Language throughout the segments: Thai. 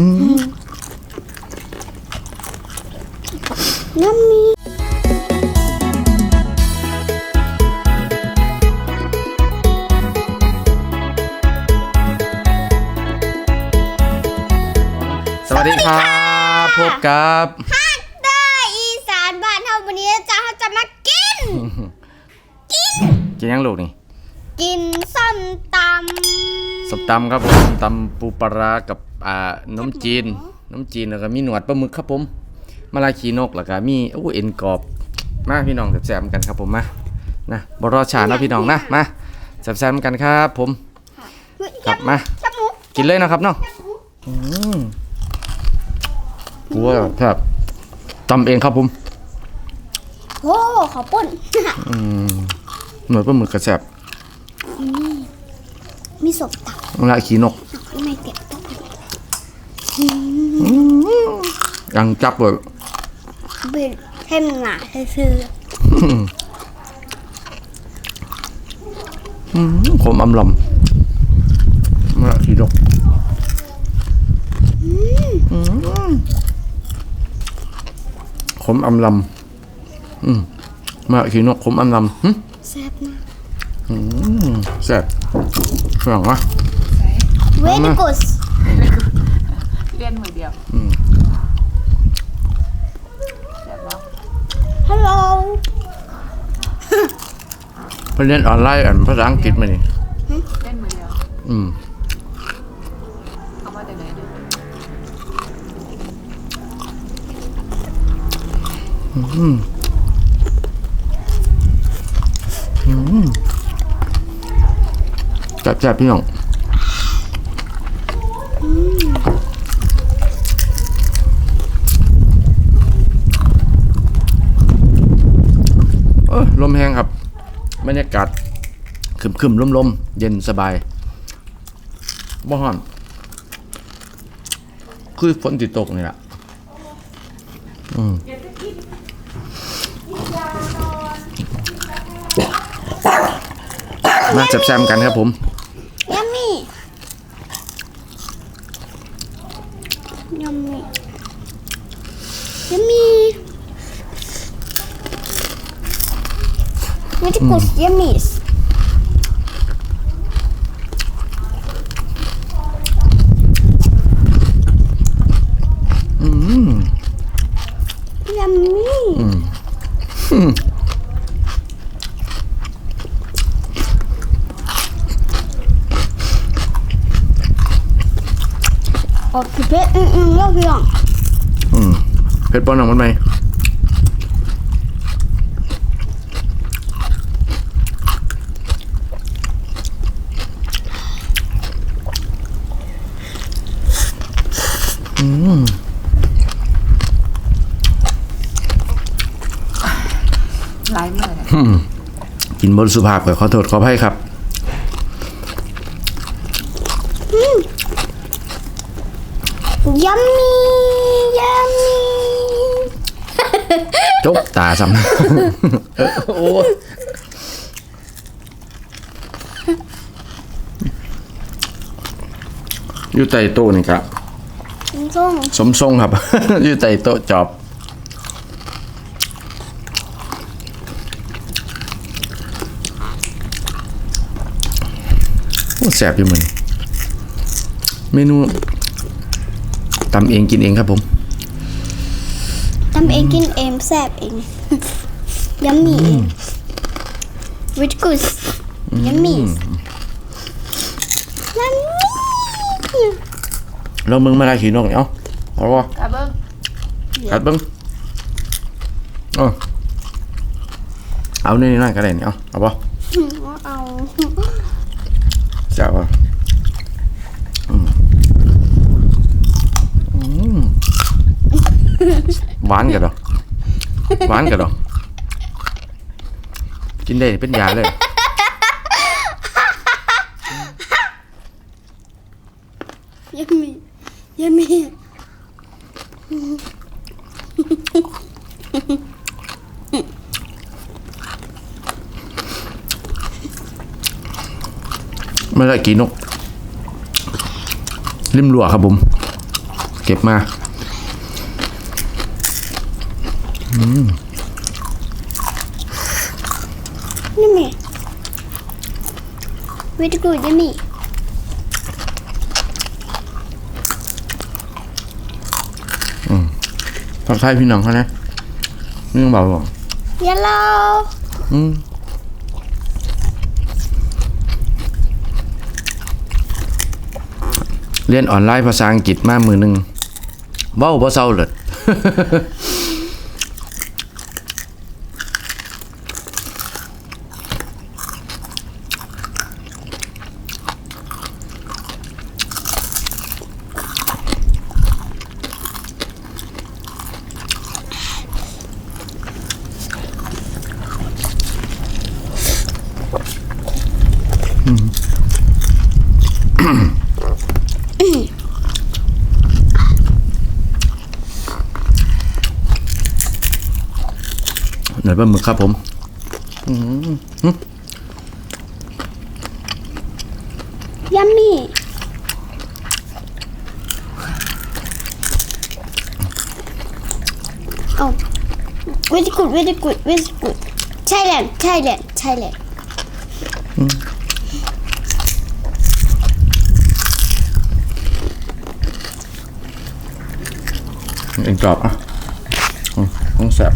ยัมมี่สวัสดีครับพบกับฮักเตอร์อีสานบ้านเฮาวันนี้จะเขาจะมากิน กินยังลูกนี่ กินส้มตสมตำครับผมส้มตำปูปลาร้ากับ อ่าน้ำจีนน้ำจีนแล้วก็มีหนวดปลาหมึกครับผมมาลายขีนกแล้วก็มีโอ้เอ็นกรอบมาพี่น้องแซ่บๆกันครับผมมานะบรอชานะพี่น้องนะมาแซ่บๆกันครับ ผมำครับมาจับหมูกินเลยนะครับเนาะอืมวัวครับตำเองครับผมโอ้ขอป่นอืมหนวดปลาหมึกกระแซ่บมีศพตับมาลายขีนกไม่เก็บตับ ยังจับเลยเป็นให้มันหนาซื่อขมอำลำมาขีดกขมอำลำอืมมาขีนกขมอำลำหึๆแซ่บนะแซ่บฝรั่งวะเวดีกุส เรียนมือเดียวแซ่บบ่ฮัลโหลเพิ่นเรียนออนไลน์อ่านภาษาอังกฤษมานี่เล่นมือเดียวอืมเอามาแต่ไหนเนี่ยแซ่บแซ่บพี่น้องเออลมแห้งครับ บรรยากาศคึมครึมลมๆ เย็นสบายบ่ฮ้อน คือฝนติดตกนี่แหละอืมมาแซมๆกันครับผมยัมมี่ยัมมี่ยัมมี่ เวดีกุสยัมมี่อืมยัมมี่โอเคเพื่อนอืมอืมเล่าพี่น้อง อืมเพชรบอลของมันไหม หลายมือเนี่ยกินบนสุภาพก็ขอโทษขออภัยครับยัมมี่ยัมมี่จกตาซ้ำเออโอ้ยอยู่ใต้โต๊ะนี่ครับ ส้มสมทรงครับ อยู่ใต้โต๊ะจอบ โอ้แสบอยู่เหมือนเมนูตำเองกินเองครับผม ทำเองกินเองแซ่บเอง ยัมมี่วิดกุสยัมมี่ยัมมี่ เรามึงมาได้ขี่นกเนี่ยเอาเอาวะกระเบิ้งกัดเบิ้งเอาเอานี่นั่นก็ได้เนี่ยเอาเอาปะเอาแซ่บอะอืมอืมหวานกันเหรอหวานกันเหรอกินได้เป็นยาเลยยัมมี่ยัมมี่ ไม่ได้กี่นก ริมหลัวครับผม เก็บมา Yummy. Very good, yummy. ทักทายพี่น้องเขานะนี่ต้องบอกบอก Yellow. อืม เรียนออนไลน์ภาษาอังกฤษมามือหนึ่งเบ้าบ่เศร้าเลย ปลาหมึกครับผม Yummy. Oh, very good, very good, very good. Thailand, Thailand, Thailand. เอ็นกรอบอะอืมต้องแสบ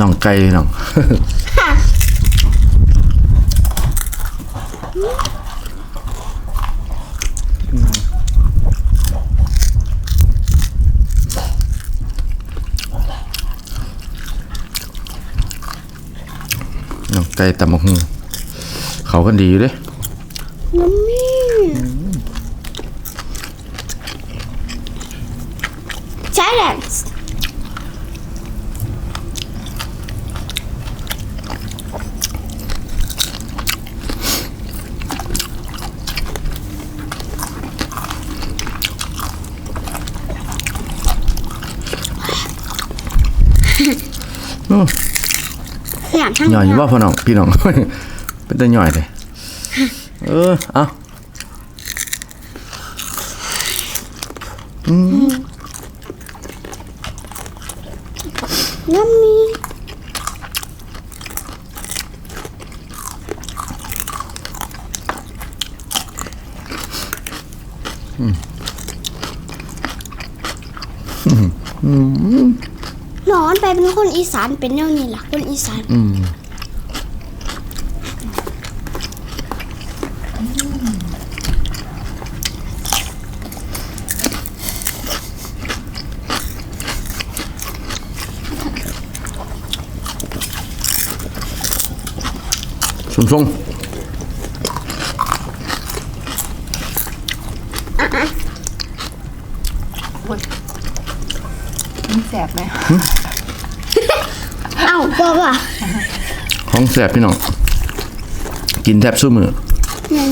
น่องไก่น่องน่องไก่ตำบักหุ่งเขากันดีอยู่เด้ Yummy. Thailand. Oh. อยากทำหน่อยอยู่ว่าพ่อน้องพี่น้อง เป็นตัวหน่อยเลยเออเอา Yummy. หน อนไปเป็นคนอีสานเป็นแนวนี้ล่ะ คนอีสานอืมส่งส่งมันแสบไหม เอ้าบอกว่าของแสบพี่น้อง กินแทบสู้มือนั่น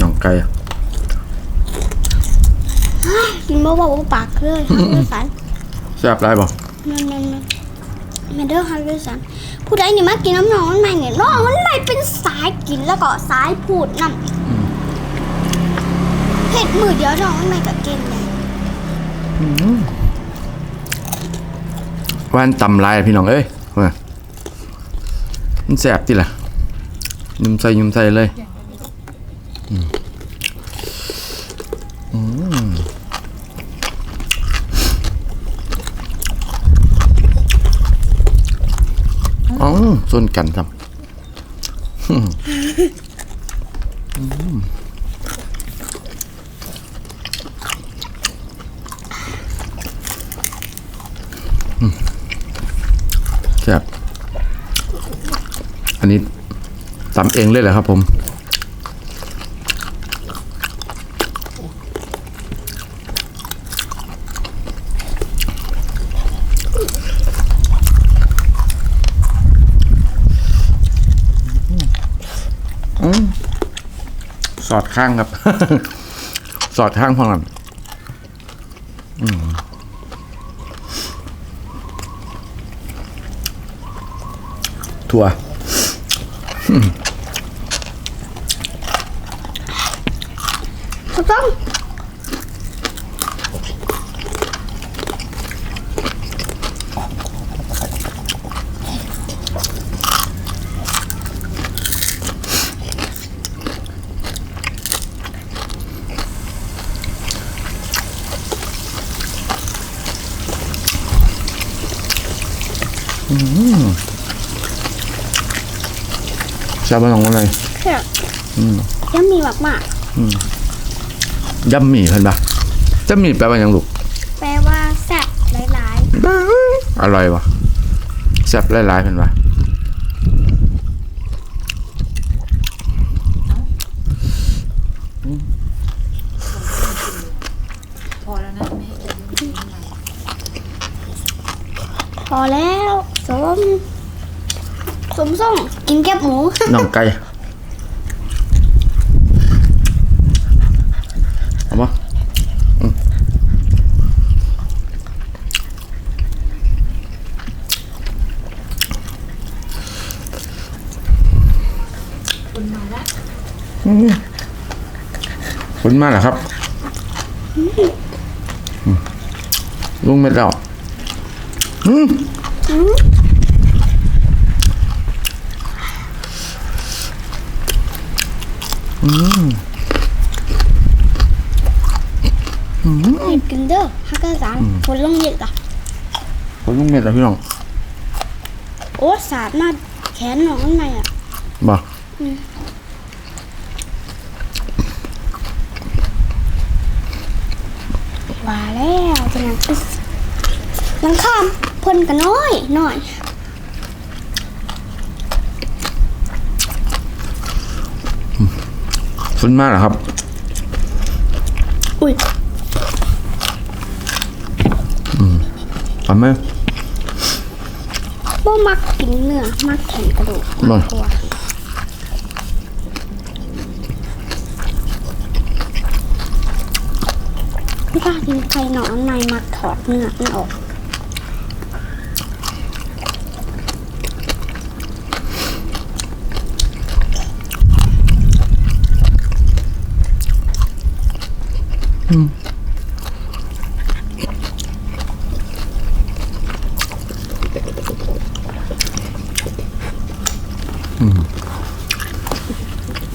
น้องไก่ กินบ่บอกว่าปาก เลยฮักเลยสันแซ่บไรบ่นั่นนั่นนั่นแม่เด้อฮักเลยสันผู้ใดนี่มากินน้ำหนองมันใหม่เนี่ยน้องมันใหม่เป็นสายกินแล้วก็สายพูดนั่นเผ็ดมือเดียวน้องมันใหม่ก็กินเลยว่านตำลายพี่น้องเอ้ยว่ามันแซ่บติล่ะยุ่มใส่ยุ่มใส่เลยอืม อืมอ๋อส่วนกันครับอืมอืมแซ่บอันนี้ตำเองเลยเหรอครับผม อดข้างครับ สอดข้างพอกันอืมถั่วต้อง ชาบะหลงอะไรเพื่อยังมีมากมากยำหมี่เห็นปะยำหมี่แปลว่าหยังลูกๆแปลว่าแซ่บหลายอร่อยวะแซ่บหลายๆเห็นปะ พอแล้วนะไม่ให้กินเยอะไม่เป็นไร ๆพอแล้วสมสมส่ง กินแก้บหมูน่องไก่เอาปะอืมคุณมาคุณมากเหรอครับลุงไม่เล่าอืมอืม หยิบกินเด้อฮักกะสารผลลงเย็ดอะคุณลุงเม็ดเหรอพี่น้อง โอ้สาดมาแขนหนองข้างในอะบ่ว่าแล้วจะยังคือยังข้ามเพ่นกันน้อยหน่อยคุณมากเหรอครับ อุ้ย เอาไหมบ่มักกินเนื้อมักแขนกระดูกบ่มากกว่าพี่ป้ากินไข่หนอนในมักถอดเนื้อมันออก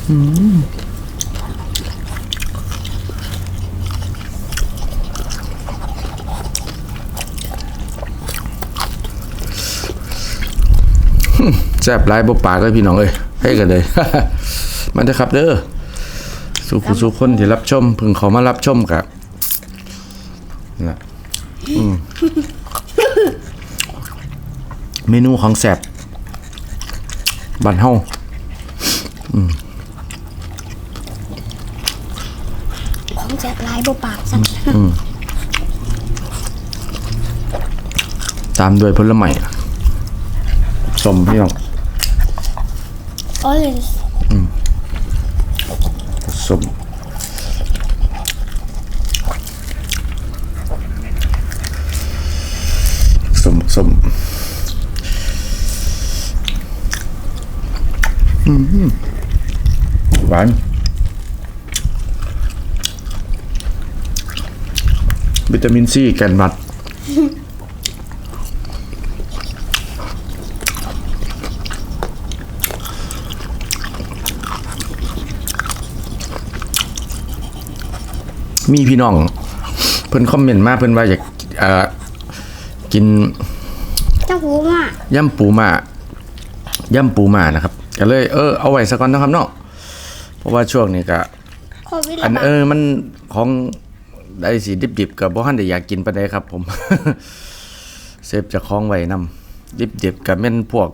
แซ่บหลายบ่ปากเลยพี่น้องเอ้ยให้กันเลย มันจะครับเด้อสู่ผู้สู่คนที่รับชมพิ่งเขามารับชมกับนะเมนูของแซ่บบันเฮาของ แจกลายบ่ปากสักตามด้วยผลไม้สมพี่น้องออเรนจ์สมสมสมอืมหวาน วิตามินซีแกนมัด มีพี่น้อง เพิ่นคอมเมนต์มาเพิ่นว่าอยากเอ่อกินเจ้าหูมากย่ำปูมาย่ำปูมานะครับก็เลยเออเอาไว้สักก่อนนะครับเนาะเพราะว่าช่วงนี้ก็โควิดอัระนบาเอดอมันของ ได้สีดิบๆกับบ่ทันได้อยากกินปานใดครับ ผม เซฟจะคล้องไว้นํดิบๆกับแม่นพวก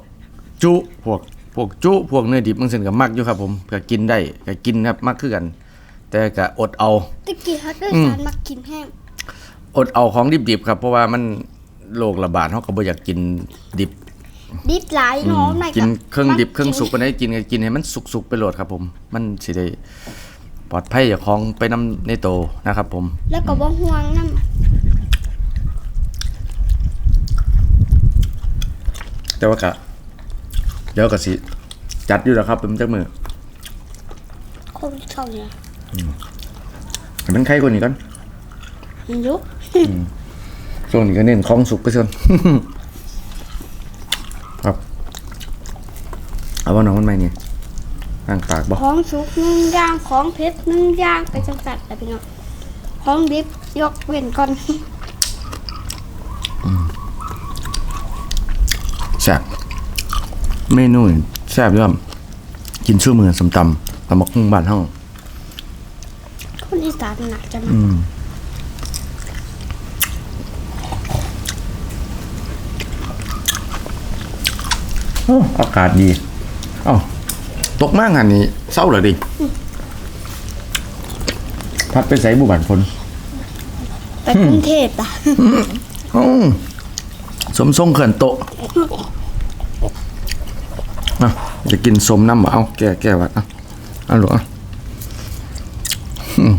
จุพวกพวกจุพวกเนื้อดิบบางเส้นก็มักอยู่ครับ ผมก็กินได้ก็กินครับมักคือกัน แต่ก็อดเอาตะกี้ฮักเกอร์สารมักกินแห้งอดเอาของดิบๆครับ เพราะว่ามันโรคระบาดเขาก็บ่อยากกินดิบ ดิบหลายเน้องในกินเครื่องดิบเครื่องสุกปานใดกินก็กินให้มันสุกๆไปโหลดครับ ผม มันสิได้ ปลอดภัยอย่าคล้องไปนำในโตนะครับ ผม แล้วก็บ่ห่วงน้แต่ว่ากะเดี๋ยวกะสิ จัดอยู่แล้วครับเป็นจักมือำโควิดเข้าเนี่ยให้มันไข้กว่านี้ก่อนมันยุบช่วงนี้ก็เน้นของสุกไปเชิญ ครับ เอาว่าน้องมันไม่เนี่ย ร่างปากบอกของสุกหนึ่งอย่างของเผ็ดหนึ่งอย่างไปจังสัตว์แต่พี่น้องของดิบยกเว้นก่อนแซ่บเมนูนี่แซ่บย่อมกินชื่อมือสมตำตำมักหุ่งบ้านห้องคนอีสานหนักจังอืมโอ้อากาศดี เอ้า ตกมากงานนี้เศร้าเหรอดิพัดไปใส่บุบันฝนไปกรุงเทพอะอืมสมทรงเขินโตะอะจะกินสมน้ำบ่เอาแก้แก้วัดอะเอาหรออะอืม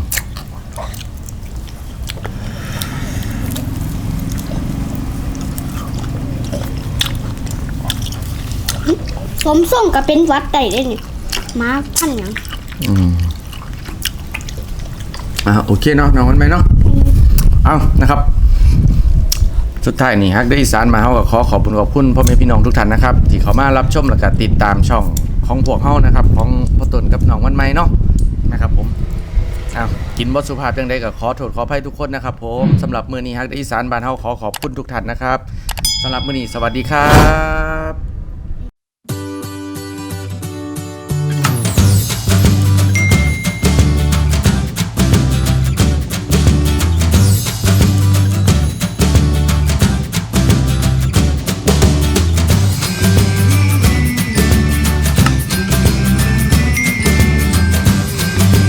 ผมส่งก็เป็นหวัดได้เด้นี่ มาพันหยังอะโอเคเนาะน้องมันไหมเนาะเอานะครับ สุดท้ายนี่ฮักได้อีสานมาเฮาก็ขอขอบคุณขอบคุณพ่อแม่พี่น้องทุกท่านนะครับ ที่เขามารับชมและก็ติดตามช่องของพวกเฮานะครับ ของพ่อตนกับน้องวันใหม่เนาะนะครับ ผมอ้าวกินบทสุภาพจังใดก็ขอโทษขออภัยทุกคนนะครับ ผมสำหรับมื้อนี้ฮักได้อีสานบ้านเฮาขอขอบคุณทุกท่านนะครับสำหรับมื้อนี้สวัสดีครับ